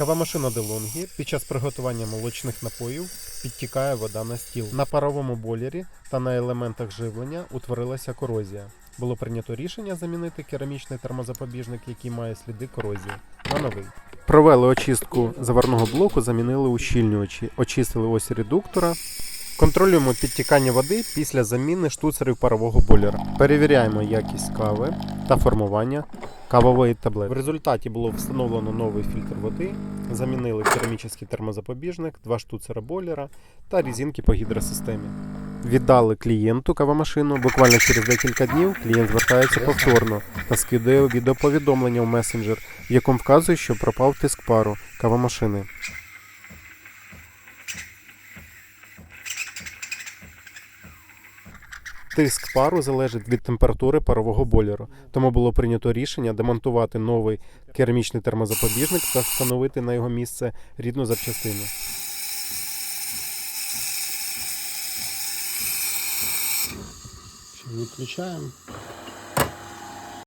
Кавомашина DeLonghi під час приготування молочних напоїв підтікає вода на стіл. На паровому бойлері та на елементах живлення утворилася корозія. Було прийнято рішення замінити керамічний термозапобіжник, який має сліди корозії, на новий. Провели очистку заварного блоку, замінили ущільнювачі, очистили ось редуктора. Контролюємо підтікання води після заміни штуцерів парового бойлера. Перевіряємо якість кави та формування кавової таблетки. В результаті було встановлено новий фільтр води, замінили керамічний термозапобіжник, два штуцера бойлера та різинки по гідросистемі. Віддали клієнту кавомашину. Буквально через декілька днів клієнт звертається повторно та скидає відеоповідомлення в месенджер, в якому вказує, що пропав тиск пару кавомашини. Тиск пару залежить від температури парового бойлеру, тому було прийнято рішення демонтувати новий керамічний термозапобіжник та встановити на його місце рідну запчастину. Відключаємо.